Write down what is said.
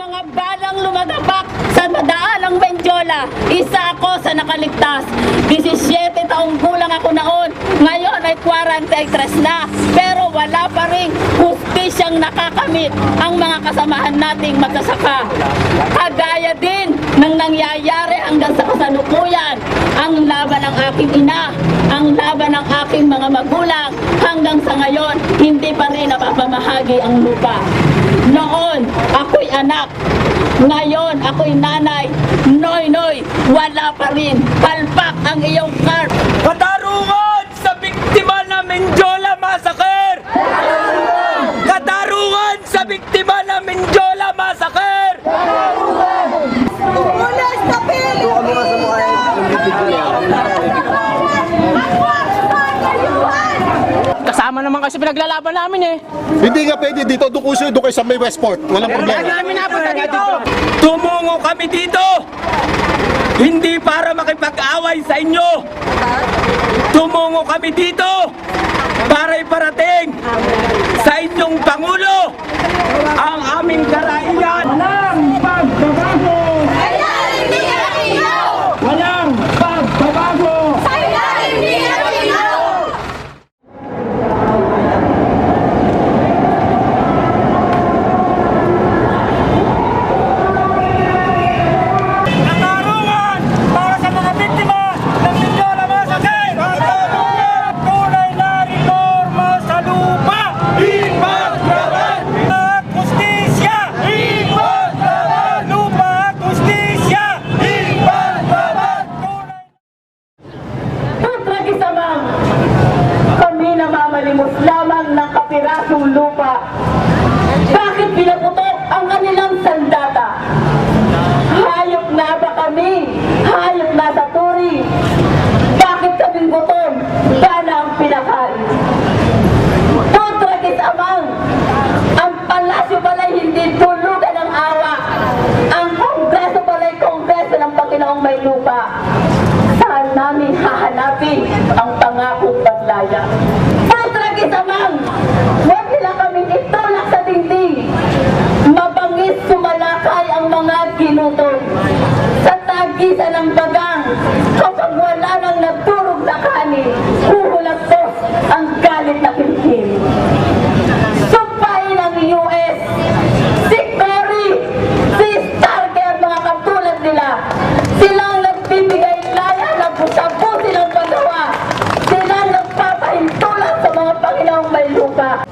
mga balang lumagabak sa madaanang Benjola. Isa ako sa nakaligtas. 17 taong gulang ako noon. Ngayon ay 43 na. Pero wala pa rin hustisyang nakakamit ang mga kasamahan nating magsasaka. Kagaya din ng nangyayari hanggang sa kasalukuyan ang laban ng aking ina, ang laban ng aking mga magulang hanggang sa ngayon hindi pa rin napapamahagi ang lupa. Noon, ako'y anak. Ngayon, ako'y nanay. Noy, noy, wala pa rin. Palpak ang iyong card. Katarungan sa biktima ng Menjola Massacre! Katarungan sa biktima ng Menjola Massacre! Pulis sa Kasama naman kasi pinaglalaban namin eh. Hindi nga pwede dito. Doon ko doon kayo sa may Westport. Walang problema. namin napunta dito. Tumungo kami dito! Hindi para makipag-away sa inyo! Tumungo kami dito para iparating sa inyong Pangulo ang aming karainan! Walang pagbabago! Walang pagbabago! Katarungan para sa mga biktima ng Mindoro Massacre! Katarungan! Tunay na reforma sa lupa! Ipaglaban! At justisya! Ipaglaban! Lupa at justisya! Ipaglaban! Tunay Patragisamang kami namamalimos lamang ng kapirasong lupa. Bakit pinaputok ang kanilang sandata? Hayop na ba kami? Hayop na sa turi? Bakit kaming gutom? Bala ang pinakain? Patragisamang ang palasyo pala'y hindi tulugan ng awa. Ang kongreso pala'y kongreso ng Panginoong may lupa. Saan namin hahanapin ang pangakong paglaya? Patragisamang! Huwag 吧。